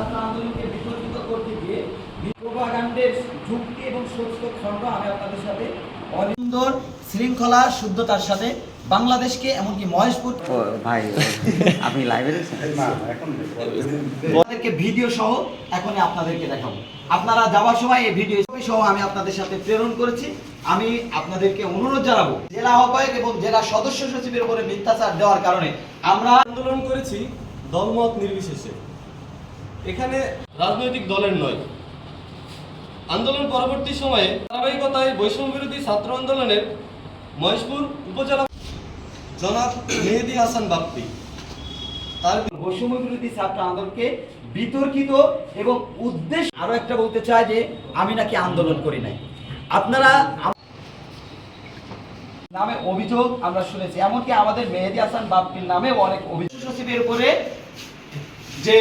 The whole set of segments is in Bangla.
ছাত্র আন্দোলনকে বিতর্কিত করতে গিয়ে প্রোপাগান্ডের যুক্তি এবং সত্য খণ্ড আমি আপনাদের সাথে অনিন্দর শৃঙ্খলা শুদ্ধতার সাথে বাংলাদেশকে এমনকি মহেশপুর ভাই আপনি লাইভে আপনাদেরকে ভিডিও সহ এখনই আপনাদেরকে দেখাবো। আপনারা যাওয়ার সময় এই ভিডিও সহ আমি আপনাদের সাথে প্রেরণ করেছি। আমি আপনাদেরকে অনুরোধ জানাব জেলা আহ্বায়ক এবং জেলা সদস্য সচিবের উপরে মিথ্যাচার দেওয়ার কারণে আমরা আন্দোলন করেছি দলমত নির্বিশেষে। এখানে রাজনৈতিক দলের নয়। আন্দোলন পরবর্তী সময়ে ধারাবাহিকতায় বৈষম্য বিরোধী ছাত্র আন্দোলনের মহেশপুর উপজেলা জনাব মেহেদি হাসান বাপ্পি। তার বৈষম্য বিরোধী ছাত্র আন্দোলনকে বিতর্কিত এবং উদ্দেশ্য আরও একটা বলতে চাই যে আমি নাকি আন্দোলন করি নাই। আপনারা নামে অভিযোগ আমরা শুনেছি এমনকি আমাদের মেহেদি হাসান বাপ্পির নামেও অনেক অভিযোগ। সচিবের উপরে যে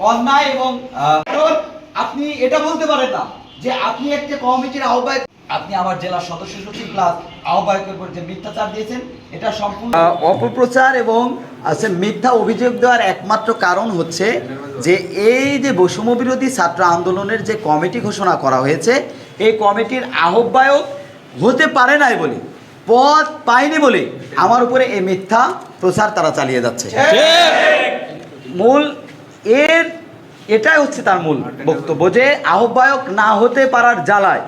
অন্যায় এবং আপনি এটা বলতে পারেন না যে আপনি একটা কমিটির আহ্বায়ক আপনি আমার জেলা সদস্য সচিব প্লাস আহ্বায়কের উপর যে মিথ্যাচার দিয়েছেন এটা সম্পূর্ণ অপপ্রচার এবং আছে মিথ্যা অভিযোগ দেওয়ার একমাত্র কারণ হচ্ছে যে এই যে বৈষম্য বিরোধী ছাত্র আন্দোলনের যে কমিটি ঘোষণা করা হয়েছে এই কমিটির আহ্বায়ক হতে পারে নাই বলে পদ পায়নি বলে আমার উপরে এই মিথ্যা প্রচার তারা চালিয়ে যাচ্ছে। মূল এর, এটাই হচ্ছে তার মূল বক্তব্য যে আহ্বায়ক না হতে পারার জ্বালায়,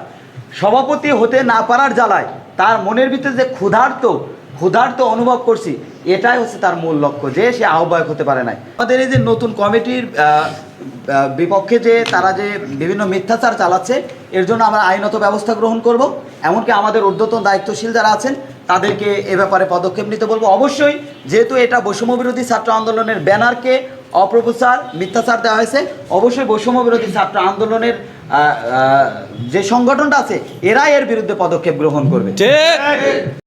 সভাপতি হতে না পারার জ্বালায়, তার মনের ভিতরে যে ক্ষুধার্ত ক্ষুধার্ত অনুভব করছি, এটাই হচ্ছে তার মূল লক্ষ্য যে সে আহ্বায়ক হতে পারে নাই। আমাদের এই যে নতুন কমিটির বিপক্ষে যে তারা যে বিভিন্ন মিথ্যাচার চালাচ্ছে, এর জন্য আমরা আইনত ব্যবস্থা গ্রহণ করব। এমনকি আমাদের ঊর্ধ্বতন দায়িত্বশীল যারা আছেন, তাদেরকে এ ব্যাপারে পদক্ষেপ নিতে বলব। অবশ্যই যেহেতু এটা বৈষম্য বিরোধী ছাত্র আন্দোলনের ব্যানারকে অপপ্রচার মিথ্যাচার দেওয়া হয়েছে। অবশ্যই বৈষম্য বিরোধী ছাত্র আন্দোলনের যে সংগঠনটা আছে, এরাই এর বিরুদ্ধে পদক্ষেপ গ্রহণ করবে।